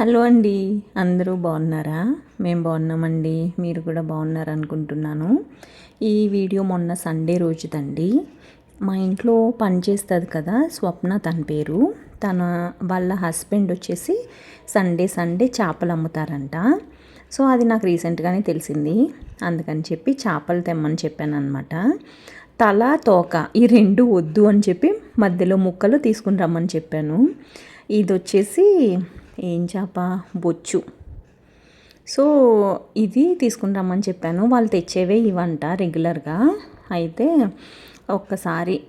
Hello అండి. అందరూ బాగున్నారా? మేము బాగున్నామండి. మీరు కూడా బాగున్నారు అనుకుంటున్నాను ఈ వీడియో మొన్న సండే రోజుదండి. మా ఇంట్లో పని చేస్తుంది కదా స్వప్న తన పేరు. తన వాళ్ళ హస్బెండ్ వచ్చేసి సండే సండే చేపలు అమ్ముతారంట. సో అది నాకు రీసెంట్గానే తెలిసింది. అందుకని చెప్పి చేపలు తెమ్మని చెప్పాను అనమాట తల తోక ఈ రెండు వద్దు అని చెప్పి మధ్యలో ముక్కలు తీసుకుని రమ్మని చెప్పాను. ఇది వచ్చేసి ఏం చేప? బొచ్చు. సో ఇది తీసుకుని రమ్మని చెప్పాను. వాళ్ళు తెచ్చేవే ఇవంట రెగ్యులర్గా. అయితే ఒక్కసారి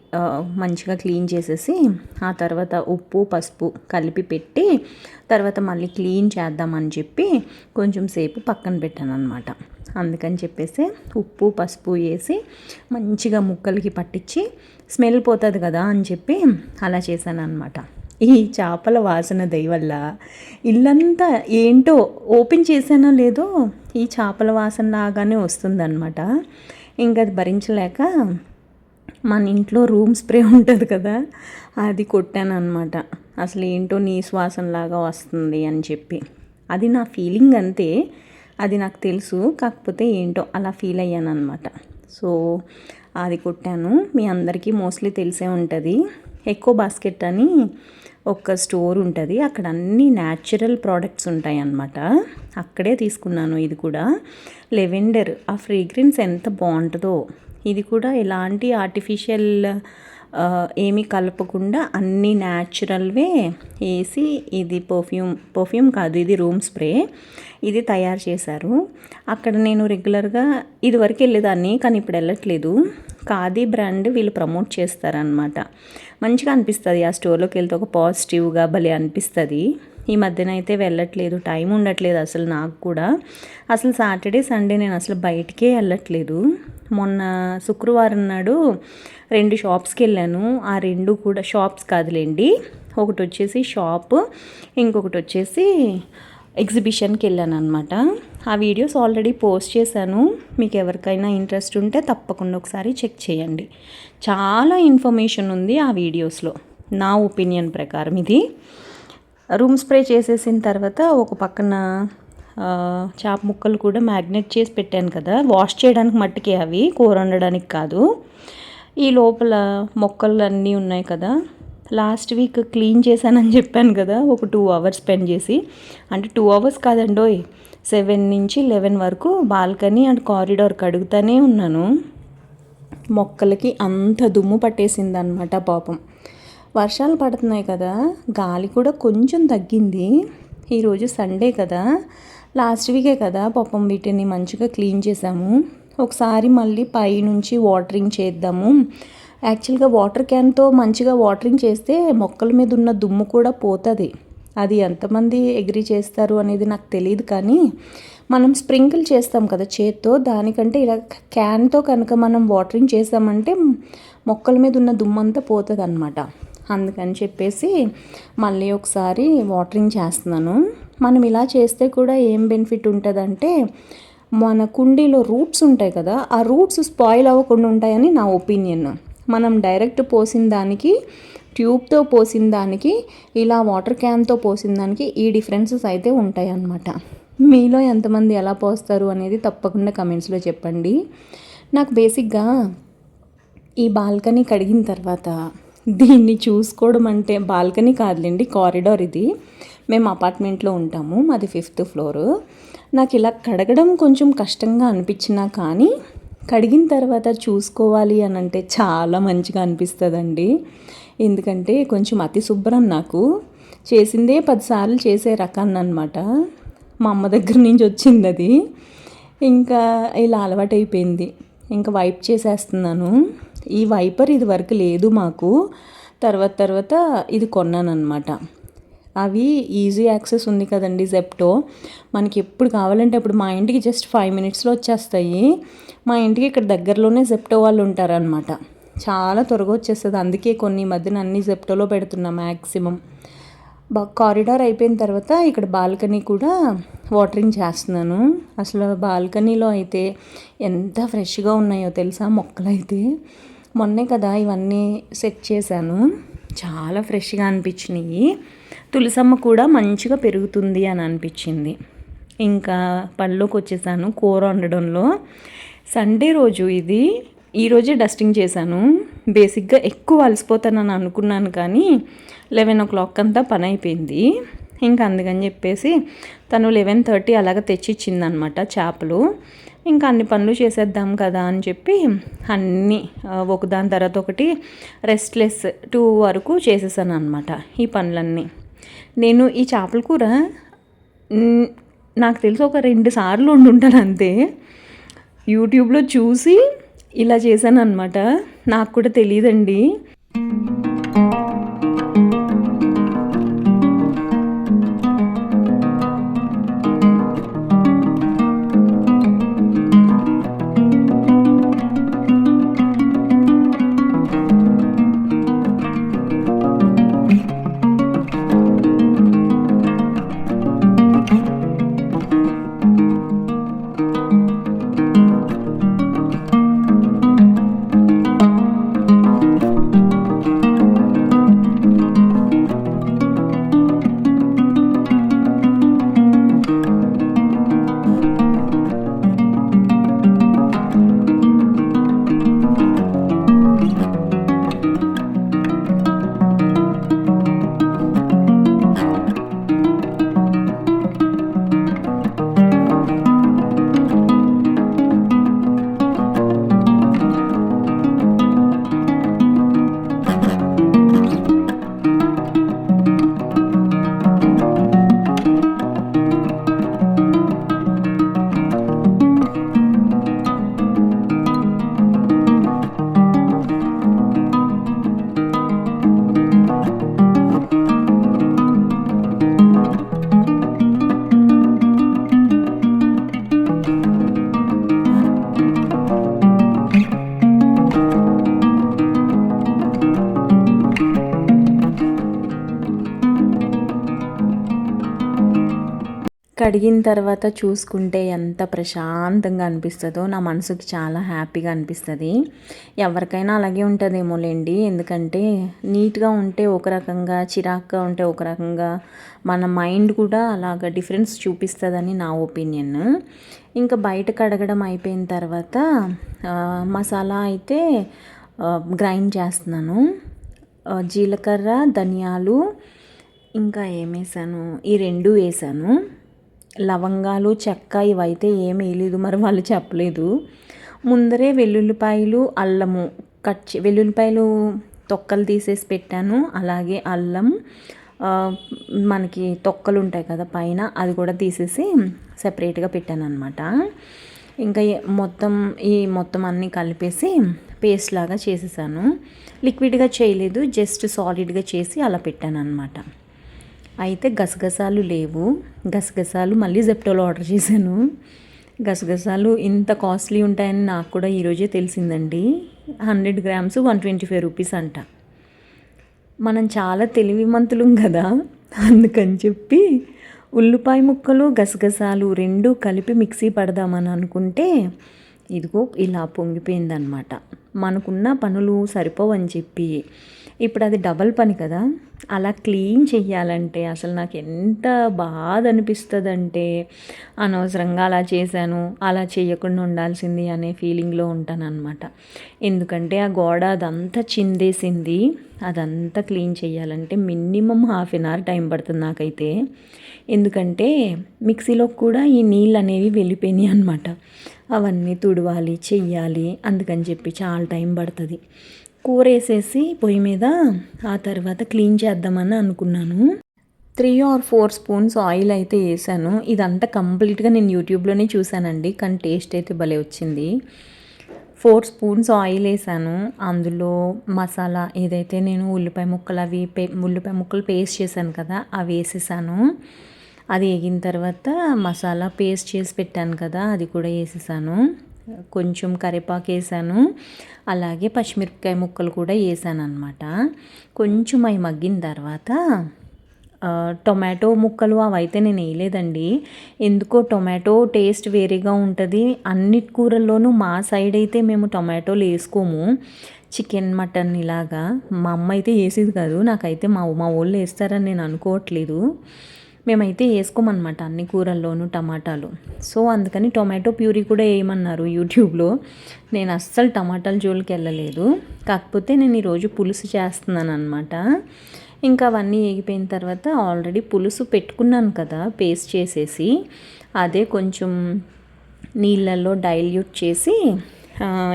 మంచిగా క్లీన్ చేసేసి ఆ తర్వాత ఉప్పు పసుపు కలిపి పెట్టి తర్వాత మళ్ళీ క్లీన్ చేద్దామని చెప్పి కొంచెం సేపు పక్కన పెట్టాను అనమాట అందుకని చెప్పేసి ఉప్పు పసుపు వేసి మంచిగా ముక్కలకి పట్టించి స్మెల్ పోతుంది కదా అని చెప్పి అలా చేశాను అనమాట ఈ చేపల వాసన దయవల్ల ఇల్లంతా ఏంటో ఓపెన్ చేసానో లేదో ఈ చేపల వాసన లాగానే వస్తుందన్నమాట. ఇంకా అది భరించలేక మన ఇంట్లో రూమ్ స్ప్రే ఉంటుంది కదా అది కొట్టాను అనమాట అసలు ఏంటో నీ లాగా వస్తుంది అని చెప్పి. అది నా ఫీలింగ్ అంతే అది నాకు తెలుసు కాకపోతే ఏంటో అలా ఫీల్ అయ్యాను అనమాట సో అది కొట్టాను. మీ అందరికీ మోస్ట్లీ తెలిసే ఉంటుంది. ఎక్కువ బాస్కెట్ అని ఒక స్టోర్ ఉంటుంది. అక్కడ అన్ని న్యాచురల్ ప్రోడక్ట్స్ ఉంటాయి అన్నమాట అక్కడే తీసుకున్నాను ఇది కూడా. లెవెండర్ ఆ ఫ్రేగ్రెన్స్ ఎంత బాగుంటుందో. ఇది కూడా ఎలాంటి ఆర్టిఫిషియల్ ఏమీ కలపకుండా అన్ని న్యాచురల్వే వేసి ఇది పర్ఫ్యూమ్ పర్ఫ్యూమ్ కాదు ఇది రూమ్ స్ప్రే. ఇది తయారు చేశారు. అక్కడ నేను రెగ్యులర్గా ఇదివరకు వెళ్ళేదాన్ని కానీ ఇప్పుడు వెళ్ళట్లేదు. ఖాదీ బ్రాండ్ వీళ్ళు ప్రమోట్ చేస్తారనమాట మంచిగా అనిపిస్తుంది ఆ స్టోర్లోకి వెళ్తే ఒక పాజిటివ్గా భలే అనిపిస్తుంది. ఈ మధ్యన అయితే వెళ్ళట్లేదు టైం ఉండట్లేదు అసలు నాకు కూడా. అసలు సాటర్డే సండే నేను అసలు బయటికే వెళ్ళట్లేదు. మొన్న శుక్రవారం నాడు రెండు షాప్స్కి వెళ్ళాను. ఆ రెండు కూడా షాప్స్ కాదులేండి. ఒకటి వచ్చేసి షాప్ ఇంకొకటి వచ్చేసి ఎగ్జిబిషన్కి వెళ్ళాను అనమాట ఆ వీడియోస్ ఆల్రెడీ పోస్ట్ చేశాను. మీకు ఎవరికైనా ఇంట్రెస్ట్ ఉంటే తప్పకుండా ఒకసారి చెక్ చేయండి. చాలా ఇన్ఫర్మేషన్ ఉంది ఆ వీడియోస్లో. నా ఒపీనియన్ ప్రకారం ఇది. రూమ్ స్ప్రే చేసేసిన తర్వాత ఒక పక్కన చాప ముక్కలు కూడా మ్యాగ్నెట్ చేసి పెట్టాను కదా. వాష్ చేయడానికి మట్టుకే అవి కూర వండడానికి కాదు. ఈ లోపల మొక్కలు అన్నీ ఉన్నాయి కదా. లాస్ట్ వీక్ క్లీన్ చేశానని చెప్పాను కదా ఒక టూ అవర్స్ స్పెండ్ చేసి. అంటే టూ అవర్స్ కాదండోయ్ సెవెన్ నుంచి లెవెన్ వరకు బాల్కనీ అండ్ కారిడార్ కడుగుతూనే ఉన్నాను. మొక్కలకి అంత దుమ్ము పట్టేసింది అనమాట పాపం. వర్షాలు పడుతున్నాయి కదా గాలి కూడా కొంచెం తగ్గింది. ఈరోజు సండే కదా లాస్ట్ వీకే కదా పాపం వీటిని మంచిగా క్లీన్ చేసాము ఒకసారి మళ్ళీ పైనుంచి వాటరింగ్ చేద్దాము. యాక్చువల్గా వాటర్ క్యాన్తో మంచిగా వాటరింగ్ చేస్తే మొక్కల మీద ఉన్న దుమ్ము కూడా పోతుంది. అది ఎంతమంది ఎగ్రీ చేస్తారు అనేది నాకు తెలియదు కానీ మనం స్ప్రింకిల్ చేస్తాం కదా చేత్తో దానికంటే ఇలా క్యాన్తో కనుక మనం వాటరింగ్ చేసామంటే మొక్కల మీద ఉన్న దుమ్మంతా పోతుంది అనమాట అందుకని చెప్పేసి మళ్ళీ ఒకసారి వాటరింగ్ చేస్తున్నాను. మనం ఇలా చేస్తే కూడా ఏం బెనిఫిట్ ఉంటుందంటే మన కుండీలో రూట్స్ ఉంటాయి కదా ఆ రూట్స్ స్పాయిల్ అవ్వకుండా ఉంటాయని నా ఒపీనియన్. మనం డైరెక్ట్ పోసిన దానికి ట్యూబ్తో పోసిన దానికి ఇలా వాటర్ క్యాన్తో పోసిన దానికి ఈ డిఫరెన్సెస్ అయితే ఉంటాయి అన్నమాట మీలో ఎంతమంది ఎలా పోస్తారు అనేది తప్పకుండా కమెంట్స్లో చెప్పండి. నాకు బేసిక్గా ఈ బాల్కనీ కడిగిన తర్వాత దీన్ని చూసుకోవడం అంటే బాల్కనీ కాదులేండి కారిడార్ ఇది. మేము అపార్ట్మెంట్లో ఉంటాము మాది ఫిఫ్త్ ఫ్లోర్. నాకు ఇలా కడగడం కొంచెం కష్టంగా అనిపించినా కానీ కడిగిన తర్వాత చూసుకోవాలి అని అంటే చాలా మంచిగా అనిపిస్తుందండి. ఎందుకంటే కొంచెం అతి శుభ్రం నాకు. చేసిందే పదిసార్లు చేసే రకాన్ని అనమాట మా అమ్మ దగ్గర నుంచి వచ్చింది అది. ఇంకా ఇలా అలవాటైపోయింది. ఇంకా వైప్ చేసేస్తున్నాను. ఈ వైపర్ ఇది వరకు లేదు మాకు. తర్వాత తర్వాత ఇది కొన్నాను అనమాట అవి ఈజీ యాక్సెస్ ఉంది కదండి జెప్టో మనకి ఎప్పుడు కావాలంటే అప్పుడు మా ఇంటికి జస్ట్ ఫైవ్ మినిట్స్లో వచ్చేస్తాయి. మా ఇంటికి ఇక్కడ దగ్గరలోనే జెప్టో వాళ్ళు ఉంటారనమాట చాలా త్వరగా వచ్చేస్తుంది. అందుకే కొన్ని మధ్యన అన్ని జెప్టోలో పెడుతున్నా మ్యాక్సిమం కారిడార్ అయిపోయిన తర్వాత ఇక్కడ బాల్కనీ కూడా వాటరింగ్ చేస్తున్నాను. అసలు బాల్కనీలో అయితే ఎంత ఫ్రెష్గా ఉన్నాయో తెలుసా? మొక్కలైతే. మొన్నే కదా ఇవన్నీ సెట్ చేశాను. చాలా ఫ్రెష్గా అనిపించినాయి. తులసమ్మ కూడా మంచిగా పెరుగుతుంది అని అనిపించింది. ఇంకా పనిలోకి వచ్చేసాను కూర వండడంలో. సండే రోజు ఇది ఈరోజే డస్టింగ్ చేశాను. బేసిక్గా ఎక్కువ అలసిపోతానని అనుకున్నాను కానీ లెవెన్ ఓ క్లాక్ అంతా పని అయిపోయింది. ఇంకా అందుకని చెప్పేసి తను లెవెన్ థర్టీ అలాగ తెచ్చిచ్చిందనమాట చేపలు. ఇంకా అన్ని పనులు చేసేద్దాం కదా అని చెప్పి అన్నీ ఒకదాని తర్వాత ఒకటి రెస్ట్లెస్ టూ వరకు చేసేసాను అనమాట ఈ పనులన్నీ. నేను ఈ చేపల కూర నాకు తెలిసి ఒక రెండు సార్లు వండుంటాను అంతే. యూట్యూబ్లో చూసి ఇలా చేశాను అనమాట నాకు కూడా తెలియదండి. కడిగిన తర్వాత చూసుకుంటే ఎంత ప్రశాంతంగా అనిపిస్తుందో నా మనసుకి చాలా హ్యాపీగా అనిపిస్తుంది. ఎవరికైనా అలాగే ఉంటుందేమోలేండి. ఎందుకంటే నీట్గా ఉంటే ఒక రకంగా చిరాక్గా ఉంటే ఒక రకంగా మన మైండ్ కూడా అలాగ డిఫరెన్స్ చూపిస్తుందని నా ఒపీనియన్. ఇంకా బయట కడగడం అయిపోయిన తర్వాత మసాలా అయితే గ్రైండ్ చేస్తున్నాను. జీలకర్ర ధనియాలు ఇంకా ఏమేసాను ఈ రెండు వేసాను. లవంగాలు చెక్క ఇవైతే ఏమీ వేయలేదు మరి వాళ్ళు చెప్పలేదు. ముందరే వెల్లుల్లిపాయలు అల్లము కట్ వెల్లుల్లిపాయలు తొక్కలు తీసేసి పెట్టాను. అలాగే అల్లం మనకి తొక్కలు ఉంటాయి కదా పైన అది కూడా తీసేసి సెపరేట్గా పెట్టాను అనమాట ఇంకా మొత్తం ఈ మొత్తం అన్నీ కలిపేసి పేస్ట్ లాగా చేసేసాను. లిక్విడ్గా చేయలేదు జస్ట్ సాలిడ్గా చేసి అలా పెట్టాను అనమాట అయితే గసగసాలు లేవు. గసగసాలు మళ్ళీ జెప్టోలో ఆర్డర్ చేశాను. గసగసాలు ఇంత కాస్ట్లీ ఉంటాయని నాకు కూడా ఈరోజే తెలిసిందండి. Hundred grams one twenty five rupees అంట. మనం చాలా తెలివిమంతులం కదా. అందుకని చెప్పి ఉల్లిపాయ ముక్కలు గసగసాలు రెండు కలిపి మిక్సీ పడదామని అనుకుంటే ఇదిగో ఇలా పొంగిపోయిందనమాట మనకున్న పనులు సరిపోవని చెప్పి. ఇప్పుడు అది డబల్ పని కదా. అలా క్లీన్ చెయ్యాలంటే అసలు నాకు ఎంత బాధ అనిపిస్తుందంటే అనవసరంగా అలా చేశాను అలా చేయకుండా ఉండాల్సింది అనే ఫీలింగ్లో ఉంటాను అనమాట ఎందుకంటే ఆ గోడ అదంతా చిందేసింది. అదంతా క్లీన్ చేయాలంటే minimum half an hour time పడుతుంది నాకైతే. ఎందుకంటే మిక్సీలో కూడా ఈ నీళ్ళు అనేవి వెళ్ళిపోయినాయి అనమాట అవన్నీ తుడవాలి చెయ్యాలి అందుకని చెప్పి చాలా టైం పడుతుంది. కూర వేసేసి పొయ్యి మీద ఆ తర్వాత క్లీన్ చేద్దామని అనుకున్నాను. Three or four spoons oil అయితే వేసాను. ఇదంతా కంప్లీట్గా నేను యూట్యూబ్లోనే చూశానండి కానీ టేస్ట్ అయితే భలే వచ్చింది. ఫోర్ స్పూన్స్ ఆయిల్ వేసాను. అందులో మసాలా ఏదైతే నేను ఉల్లిపాయ ముక్కలు అవి పే ఉల్లిపాయ ముక్కలు పేస్ట్ చేశాను కదా అవి వేసేసాను. అది వేగిన తర్వాత మసాలా పేస్ట్ చేసి పెట్టాను కదా అది కూడా వేసేసాను. కొంచెం కరివేపాకు వేసాను. అలాగే పచ్చిమిరపకాయ ముక్కలు కూడా వేసాను అనమాట కొంచెం అవి మగ్గిన తర్వాత టొమాటో ముక్కలు అవైతే నేను వేయలేదండి. ఎందుకో టొమాటో టేస్ట్ వేరేగా ఉంటుంది. అన్ని కూరల్లోనూ మా సైడ్ అయితే మేము టొమాటోలు వేసుకోము. చికెన్ మటన్ ఇలాగా. మా అమ్మ అయితే వేసేది కాదు. నాకైతే మా మా వాళ్ళు వేస్తారని నేను అనుకోవట్లేదు. మేమైతే వేసుకోమన్నమాట అన్ని కూరల్లోనూ టమాటాలు. సో అందుకని టొమాటో ప్యూరీ కూడా వేయమన్నారు యూట్యూబ్లో. నేను అస్సలు టమాటాల జోలికి వెళ్ళలేదు. కాకపోతే నేను ఈరోజు పులుసు చేస్తున్నాను అనమాట ఇంకా అవన్నీ వేగిపోయిన తర్వాత ఆల్రెడీ పులుసు పెట్టుకున్నాను కదా పేస్ట్ చేసేసి. అదే కొంచెం నీళ్ళల్లో డైల్యూట్ చేసి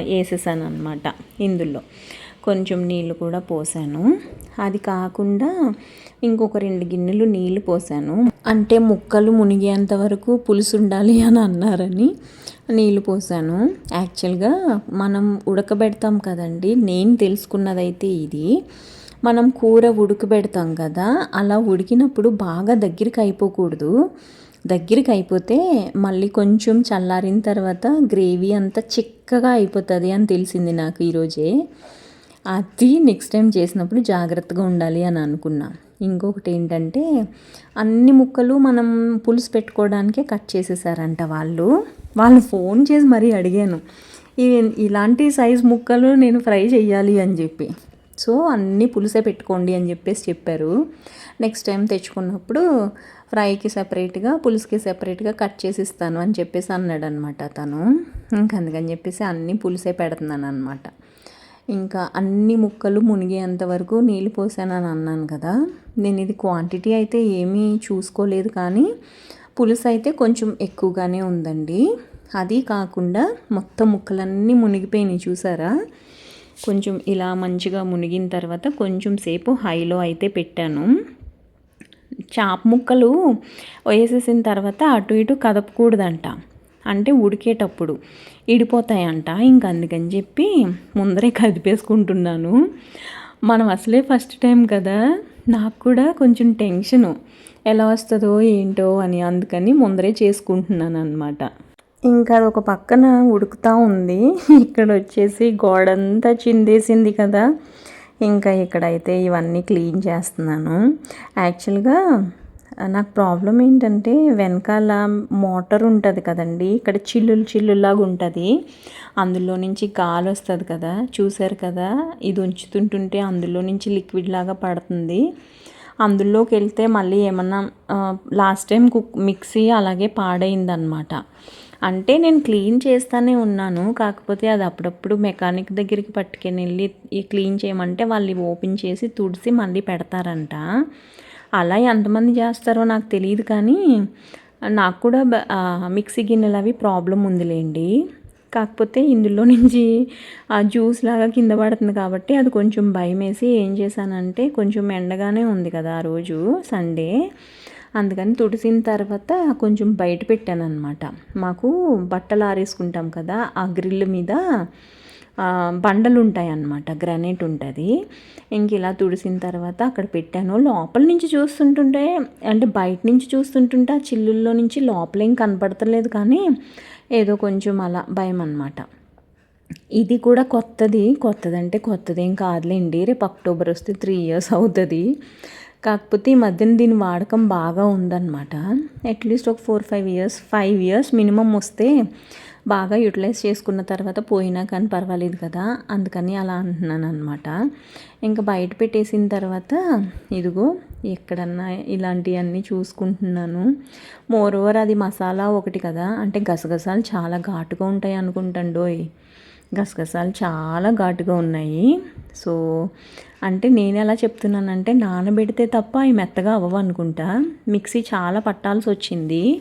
వేసేసాను అనమాట ఇందులో. కొంచెం నీళ్ళు కూడా పోసాను. అది కాకుండా ఇంకొక రెండు గిన్నెలు నీళ్ళు పోసాను. అంటే ముక్కలు మునిగేంత వరకు పులుసు ఉండాలి అని అన్నారని నీళ్ళు పోసాను. యాక్చువల్గా మనం ఉడకబెడతాం కదండి నేను తెలుసుకున్నదైతే ఇది. మనం కూర ఉడకబెడతాం కదా అలా ఉడికినప్పుడు బాగా దగ్గరికి అయిపోకూడదు. దగ్గరికి అయిపోతే మళ్ళీ కొంచెం చల్లారిన తర్వాత గ్రేవీ అంతా చిక్కగా అయిపోతుంది అని తెలిసింది నాకు ఈరోజే అది నెక్స్ట్ టైం చేసినప్పుడు జాగ్రత్తగా ఉండాలి అని అనుకున్నా. ఇంకొకటి ఏంటంటే అన్ని ముక్కలు మనం పులుసు పెట్టుకోవడానికే కట్ చేసేసారంట వాళ్ళు. వాళ్ళు ఫోన్ చేసి మరీ అడిగాను ఇవి ఇలాంటి సైజ్ ముక్కలు నేను ఫ్రై చేయాలి అని చెప్పి. సో అన్నీ పులుసే పెట్టుకోండి అని చెప్పేసి చెప్పారు. నెక్స్ట్ టైం తెచ్చుకున్నప్పుడు ఫ్రైకి సపరేట్గా పులుసుకి సపరేట్గా కట్ చేసి ఇస్తాను అని చెప్పేసి అన్నాడు అనమాట తను. ఇంక అందుకని చెప్పేసి అన్నీ పులుసే పెడుతున్నాను అనమాట ఇంకా అన్ని ముక్కలు మునిగేంత వరకు నీళ్ళు పోసానని అన్నాను కదా. నేను ఇది క్వాంటిటీ అయితే ఏమీ చూసుకోలేదు కానీ పులుసు అయితే కొంచెం ఎక్కువగానే ఉందండి. అది కాకుండా మొత్తం ముక్కలన్నీ మునిగిపోయినాయి చూసారా? కొంచెం ఇలా మంచిగా మునిగిన తర్వాత కొంచెం సేపు హైలో అయితే పెట్టాను. చాప ముక్కలు వేసేసిన తర్వాత అటు ఇటు కదపకూడదంట. అంటే ఉడికేటప్పుడు ఇడిపోతాయంట. ఇంక అందుకని చెప్పి ముందరే కదిపేసుకుంటున్నాను. మనం అసలే ఫస్ట్ టైం కదా నాకు కూడా కొంచెం టెన్షను. ఎలా వస్తుందో ఏంటో అని అందుకని ముందరే చేసుకుంటున్నాను అనమాట ఇంకా అది ఒక పక్కన ఉడుకుతూ ఉంది. ఇక్కడ వచ్చేసి గోడంతా చిందేసింది కదా. ఇంకా ఇక్కడైతే ఇవన్నీ క్లీన్ చేస్తున్నాను. యాక్చువల్గా నాకు ప్రాబ్లం ఏంటంటే వెనకాల మోటార్ ఉంటుంది కదండి. ఇక్కడ చిల్లులు చిల్లులాగా ఉంటుంది. అందులో నుంచి గాలి వస్తుంది కదా. చూసారు కదా? ఇది ఉంచుతుంటుంటే అందులో నుంచి లిక్విడ్ లాగా పడుతుంది. అందులోకి వెళ్తే మళ్ళీ ఏమన్నా లాస్ట్ టైం కుక్ మిక్సీ అలాగే పాడైందనమాట. అంటే నేను క్లీన్ చేస్తూనే ఉన్నాను. కాకపోతే అది అప్పుడప్పుడు మెకానిక్ దగ్గరికి పట్టుకొని వెళ్ళి క్లీన్ చేయమంటే వాళ్ళు ఓపెన్ చేసి తుడిసి మళ్ళీ పెడతారంట. అలా ఎంతమంది చేస్తారో నాకు తెలియదు కానీ నాకు కూడా మిక్సీ గిన్నెలు అవి ప్రాబ్లం ఉందిలేండి. కాకపోతే ఇందులో నుంచి ఆ జ్యూస్ లాగా కింద పడుతుంది కాబట్టి అది కొంచెం భయం వేసి ఏం చేశానంటే కొంచెం ఎండగానే ఉంది కదా ఆ రోజు సండే. అందుకని తుడిసిన తర్వాత కొంచెం బయట పెట్టాను అనమాట మాకు బట్టలు ఆరేసుకుంటాం కదా ఆ గ్రిల్ మీద బండలు ఉంటాయి అన్నమాట గ్రానైట్ ఉంటుంది ఇంక ఇలా తుడిసిన తర్వాత అక్కడ పెట్టాను. లోపల నుంచి చూస్తుంటుంటే అంటే బయట నుంచి చూస్తుంటుంటే ఆ చిల్లుల్లో నుంచి లోపల ఏం కనపడతలేదు కానీ ఏదో కొంచెం అలా భయం అనమాట ఇది కూడా కొత్తది. కొత్తది అంటే కొత్తది ఏం కాదులేండి. రేపు అక్టోబర్ వస్తే త్రీ ఇయర్స్ అవుతుంది. కాకపోతే ఈ మధ్యన దీని వాడకం బాగా ఉందన్నమాట. అట్లీస్ట్ ఒక four five years five years minimum వస్తే బాగా యూటిలైజ్ చేసుకున్న తర్వాత పోయినా కానీ పర్వాలేదు కదా అందుకని అలా అంటున్నాను అనమాట ఇంకా బయట పెట్టేసిన తర్వాత ఇదిగో ఎక్కడన్నా ఇలాంటివన్నీ చూసుకుంటున్నాను. మోర్ ఓవర్ అది మసాలా ఒకటి కదా అంటే గసగసాలు చాలా ఘాటుగా ఉంటాయి అనుకుంటాండోయ్ గసగసాలు చాలా ఘాటుగా ఉన్నాయి. సో అంటే నేను ఎలా చెప్తున్నానంటే నానబెడితే తప్ప అవి మెత్తగా అవ్వవు అనుకుంటా. మిక్సీ చాలా పట్టాల్సి వచ్చింది.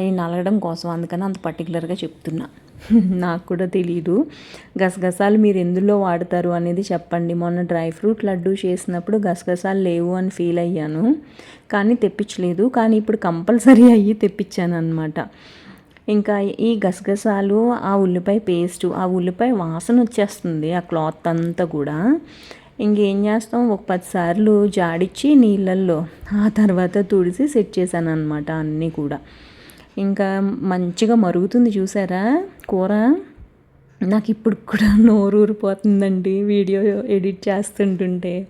ఈ నలగడం కోసం అందుకని అంత పర్టికులర్గా చెప్తున్నా. నాకు కూడా తెలియదు గసగసాలు మీరు ఎందులో వాడతారు అనేది చెప్పండి. మొన్న డ్రై ఫ్రూట్ లడ్డు చేసినప్పుడు గసగసాలు లేవు అని ఫీల్ అయ్యాను. కానీ తెప్పించలేదు. కానీ ఇప్పుడు కంపల్సరీ అయ్యి తెప్పించాను అనమాట ఇంకా ఈ గసగసాలు ఆ ఉల్లిపాయ పేస్టు ఆ ఉల్లిపాయ వాసన వచ్చేస్తుంది ఆ క్లాత్ అంతా కూడా. ఇంకేం చేస్తాం? ఒక పదిసార్లు జాడిచ్చి నీళ్ళల్లో ఆ తర్వాత తుడిసి సెట్ చేశాను అనమాట అన్నీ కూడా. ఇంకా మంచిగా మరుగుతుంది చూసారా కూర? నాకు ఇప్పుడు కూడా నోరూరిపోతుందండి వీడియో ఎడిట్ చేస్తుంటుంటే.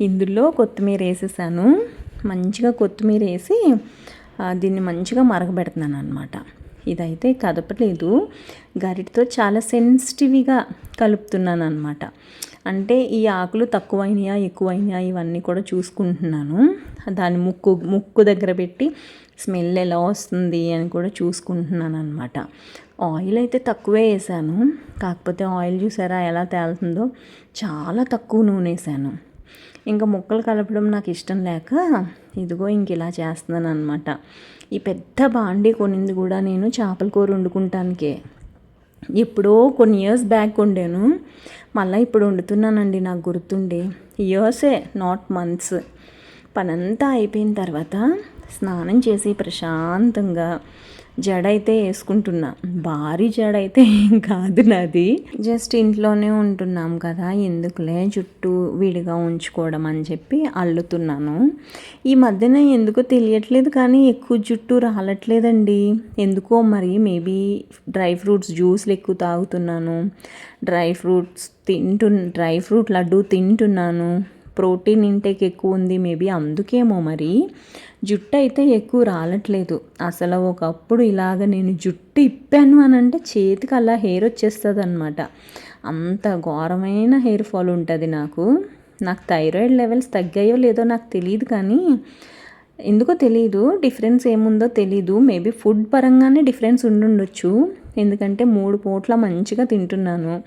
ఇందులో కొత్తిమీర వేసేసాను. మంచిగా కొత్తిమీర వేసి దీన్ని మంచిగా మరగబెడుతున్నాను అనమాట ఇదైతే కదపలేదు గరిటతో చాలా సెన్సిటివ్గా కలుపుతున్నాను అనమాట అంటే ఈ ఆకులు తక్కువైనాయా ఎక్కువైనాయా ఇవన్నీ కూడా చూసుకుంటున్నాను. దాని ముక్కు ముక్కు దగ్గర పెట్టి స్మెల్ ఎలా వస్తుంది అని కూడా చూసుకుంటున్నాను అనమాట ఆయిల్ అయితే తక్కువే వేసాను. కాకపోతే ఆయిల్ చూసారా ఎలా తేలుతుందో? చాలా తక్కువ నూనె వేసాను. ఇంకా ముక్కలు కలపడం నాకు ఇష్టం లేక ఇదిగో ఇంక ఇలా చేస్తున్నాను అనమాట ఈ పెద్ద బాండీ కొనింది కూడా నేను చేపల కూర వండుకుంటానికే. ఎప్పుడో కొన్ని ఇయర్స్ బ్యాక్ వండాను. మళ్ళీ ఇప్పుడు వండుతున్నానండి నాకు గుర్తుండి. ఇయర్సే నాట్ మంత్స్ పనంతా అయిపోయిన తర్వాత స్నానం చేసి ప్రశాంతంగా జడ అయితే వేసుకుంటున్నా. భారీ జడ అయితే ఏం కాదు నాది. జస్ట్ ఇంట్లోనే ఉంటున్నాం కదా ఎందుకులే జుట్టు విడిగా ఉంచుకోవడం అని చెప్పి అల్లుతున్నాను. ఈ మధ్యన ఎందుకో తెలియట్లేదు కానీ ఎక్కువ జుట్టు రాలట్లేదండి. ఎందుకో మరి మేబీ డ్రై ఫ్రూట్స్ జ్యూస్లు ఎక్కువ తాగుతున్నాను. డ్రై ఫ్రూట్స్ తింటు డ్రై ఫ్రూట్ లడ్డు తింటున్నాను. ప్రోటీన్ ఇంటేక్ ఎక్కువ ఉంది మేబీ అందుకేమో మరి. జుట్టు అయితే ఎక్కువ రాలట్లేదు. అసలు ఒకప్పుడు ఇలాగ నేను జుట్టు ఇప్పాను అని అంటే చేతికి అలా హెయిర్ వచ్చేస్తుంది అనమాట అంత ఘోరమైన హెయిర్ ఫాల్ ఉంటుంది నాకు. నాకు థైరాయిడ్ లెవెల్స్ తగ్గాయో లేదో నాకు తెలియదు కానీ ఎందుకో తెలియదు డిఫరెన్స్ ఏముందో తెలీదు. మేబీ ఫుడ్ పరంగానే డిఫరెన్స్ ఉండుండొచ్చు. ఎందుకంటే మూడు పూట్ల మంచిగా తింటున్నాను.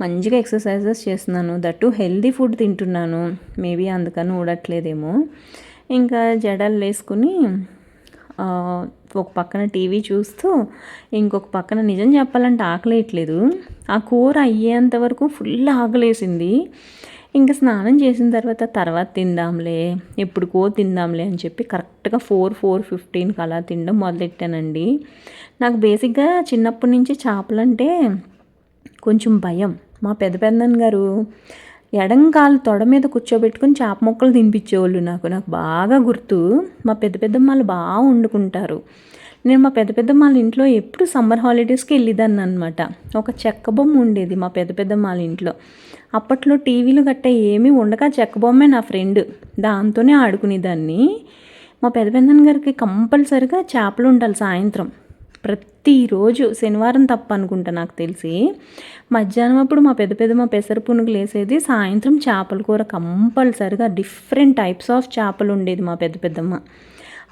మంచిగా ఎక్సర్సైజెస్ చేస్తున్నాను. దట్టు హెల్దీ ఫుడ్ తింటున్నాను. మేబీ అందుకని ఊడట్లేదేమో. ఇంకా జడలు వేసుకుని ఒక పక్కన టీవీ చూస్తూ ఇంకొక పక్కన నిజం చెప్పాలంటే ఆకలేయట్లేదు. ఆ కూర అయ్యేంత వరకు ఫుల్ ఆకలేసింది. ఇంకా స్నానం చేసిన తర్వాత తర్వాత తిందాంలే ఎప్పుడుకో తిందాంలే అని చెప్పి కరెక్ట్గా ఫోర్ ఫోర్ ఫిఫ్టీన్కి అలా తినడం మొదలెట్టానండి. నాకు బేసిక్గా చిన్నప్పటి నుంచి చేపలంటే కొంచెం భయం. మా పెద్ద పెద్దన్ గారు ఎడం కాలు తొడ మీద కూర్చోబెట్టుకుని చేప ముక్కలు తినిపించేవాళ్ళు నాకు. నాకు బాగా గుర్తు. మా పెద్ద పెద్దమ్మాళ్ళు బాగా వండుకుంటారు. నేను మా పెద్ద పెద్దమ్మాళ్ళ ఇంట్లో ఎప్పుడు సమ్మర్ హాలిడేస్కి వెళ్ళేదాన్ని అనమాట ఒక చెక్క బొమ్మ ఉండేది మా పెద్ద పెద్దమ్మాళ్ళ ఇంట్లో. అప్పట్లో టీవీలు గట్ట ఏమీ ఉండక చెక్క బొమ్మే నా ఫ్రెండ్. దాంతోనే ఆడుకునేదాన్ని. మా పెద్ద పెద్దన్న గారికి కంపల్సరిగా చేపలు ఉండాలి సాయంత్రం. ప్రతిరోజు శనివారం తప్ప అనుకుంటా నాకు తెలిసి. మధ్యాహ్నం అప్పుడు మా పెద్ద పెద్ద మా పెసర పునుగులు వేసేది సాయంత్రం చేపల కూర కంపల్సరిగా డిఫరెంట్ టైప్స్ ఆఫ్ చేపలు ఉండేది మా పెద్ద పెద్దమ్మ.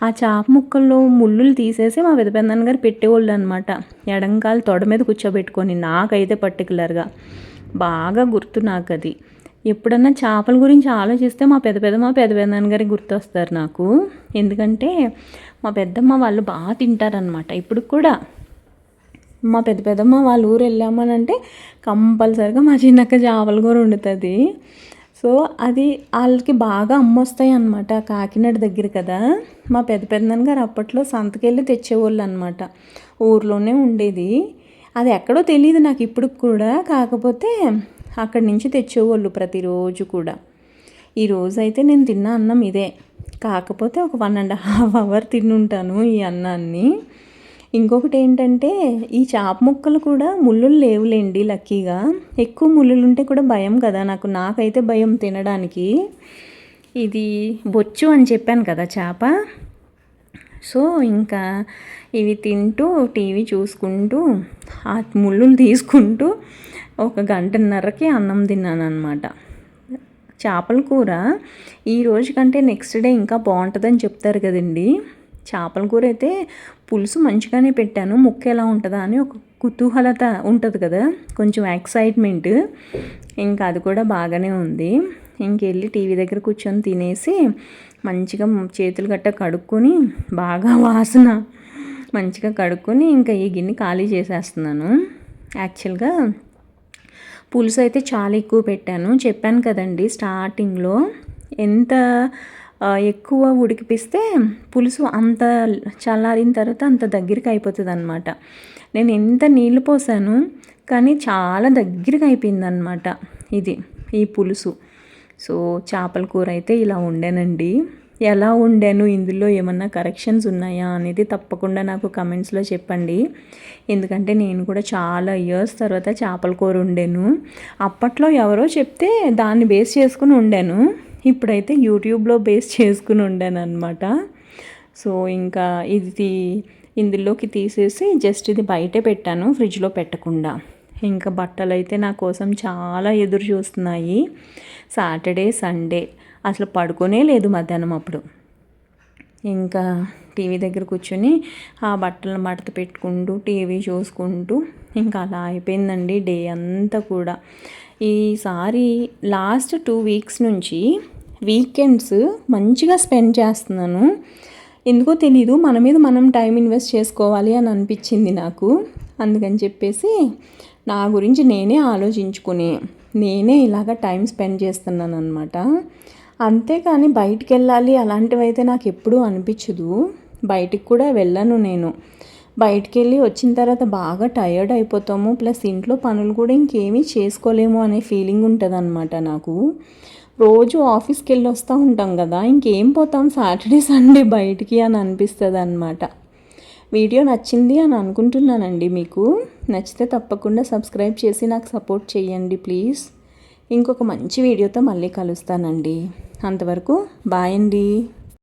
ఆ చేప ముక్కల్లో ముళ్ళులు తీసేసి మా పెద్ద పెద్ద గారు పెట్టేవాళ్ళు అనమాట ఎడంకాలు తొడ మీద కూర్చోబెట్టుకొని నాకైతే పర్టికులర్గా బాగా గుర్తు నాకు అది ఎప్పుడన్నా చేపల గురించి ఆలోచిస్తే మా పెద్ద పెద్దమ్మ పెద్ద పెద్ద నాన్నగారికి గుర్తొస్తారు నాకు. ఎందుకంటే మా పెద్దమ్మ వాళ్ళు బాగా తింటారనమాట ఇప్పుడు కూడా మా పెద్ద పెద్దమ్మ వాళ్ళ ఊరు వెళ్ళామనంటే కంపల్సరిగా మా చిన్నక్క చేపల కూర వండుతుంది. సో అది వాళ్ళకి బాగా అమ్మొస్తాయి అనమాట కాకినాడ దగ్గర కదా. మా పెద్ద పెద్దనాన్న గారు అప్పట్లో సంతకెళ్ళి తెచ్చేవాళ్ళు అనమాట ఊర్లోనే ఉండేది. అది ఎక్కడో తెలియదు నాకు ఇప్పుడు కూడా. కాకపోతే అక్కడి నుంచి తెచ్చేవాళ్ళు ప్రతిరోజు కూడా. ఈరోజు అయితే నేను తిన్న అన్నం ఇదే. కాకపోతే ఒక వన్ అండ్ హాఫ్ అవర్ తిన్నుంటాను ఈ అన్నాన్ని. ఇంకొకటి ఏంటంటే ఈ చాప ముక్కలు కూడా ముళ్ళులు లేవులేండి లక్కీగా. ఎక్కువ ముళ్ళులు ఉంటే కూడా భయం కదా నాకు. నాకైతే భయం తినడానికి. ఇది బొచ్చు అని చెప్పాను కదా చేప. సో ఇంకా ఇవి తింటూ టీవీ చూసుకుంటూ ఆ ముళ్ళులు తీసుకుంటూ ఒక గంటన్నరకి అన్నం తిన్నాను అనమాట చేపల కూర ఈ రోజు కంటే నెక్స్ట్ డే ఇంకా బాగుంటుందని చెప్తారు కదండి. చేపల కూర అయితే పులుసు మంచిగానే పెట్టాను. ముక్క ఎలా ఉంటుందా అని ఒక కుతూహలత ఉంటుంది కదా. కొంచెం ఎక్సైట్మెంట్. ఇంకా అది కూడా బాగానే ఉంది. ఇంకెళ్ళి టీవీ దగ్గర కూర్చొని తినేసి మంచిగా చేతులు గట్ట కడుక్కొని బాగా వాసన మంచిగా కడుక్కొని ఇంకా ఈ గిన్నె ఖాళీ చేసేస్తున్నాను. యాక్చువల్గా పులుసు అయితే చాలా ఎక్కువ పెట్టాను. చెప్పాను కదండి స్టార్టింగ్లో ఎంత ఎక్కువ ఉడికిపిస్తే పులుసు అంత చల్లారిన తర్వాత అంత దగ్గరికి అయిపోతుంది అనమాట నేను ఎంత నీళ్ళు పోసాను కానీ చాలా దగ్గరికి అయిపోయింది అనమాట ఇది ఈ పులుసు. సో చేపల కూర అయితే ఇలా ఉండేనండి ఎలా ఉండాను? ఇందులో ఏమన్నా కరెక్షన్స్ ఉన్నాయా? అనేది తప్పకుండా నాకు కమెంట్స్లో చెప్పండి. ఎందుకంటే నేను కూడా చాలా ఇయర్స్ తర్వాత చేపల కూర ఉండాను. అప్పట్లో ఎవరో చెప్తే దాన్ని బేస్ చేసుకుని ఉండాను. ఇప్పుడైతే యూట్యూబ్లో బేస్ చేసుకుని ఉండాను అనమాట సో ఇంకా ఇది ఇందులోకి తీసేసి జస్ట్ ఇది బయటే పెట్టాను ఫ్రిడ్జ్లో పెట్టకుండా. ఇంకా బట్టలు అయితే నా కోసం చాలా ఎదురు చూస్తున్నాయి. సాటర్డే సండే అసలు పడుకోనే లేదు మధ్యాహ్నం అప్పుడు. ఇంకా టీవీ దగ్గర కూర్చొని ఆ బట్టలను మడత పెట్టుకుంటూ టీవీ చూసుకుంటూ ఇంకా అలా అయిపోయిందండి డే అంతా కూడా. ఈసారి లాస్ట్ టూ వీక్స్ నుంచి వీకెండ్స్ మంచిగా స్పెండ్ చేస్తున్నాను. ఎందుకో తెలీదు మన మీద మనం టైం ఇన్వెస్ట్ చేసుకోవాలి అని అనిపించింది నాకు. అందుకని చెప్పేసి నా గురించి నేనే ఆలోచించుకుని నేనే ఇలాగ టైం స్పెండ్ చేస్తున్నాను అనమాట అంతేకాని బయటికి వెళ్ళాలి అలాంటివి అయితే నాకు ఎప్పుడూ అనిపించదు. బయటికి కూడా వెళ్ళను నేను. బయటికి వెళ్ళి వచ్చిన తర్వాత బాగా టయర్డ్ అయిపోతాము. ప్లస్ ఇంట్లో పనులు కూడా ఇంకేమీ చేసుకోలేము అనే ఫీలింగ్ ఉంటుంది అనమాట నాకు. రోజు ఆఫీస్కి వెళ్ళి వస్తూ ఉంటాం కదా ఇంకేం పోతాం సాటర్డే సండే బయటికి అని అనిపిస్తుంది అనమాట వీడియో నచ్చింది అని అనుకుంటున్నానండి మీకు. నచ్చితే తప్పకుండా సబ్స్క్రైబ్ చేసి నాకు సపోర్ట్ చేయండి ప్లీజ్. ఇంకొక మంచి వీడియోతో మళ్ళీ కలుస్తానండి. అంతవరకు బాయ్ అండి.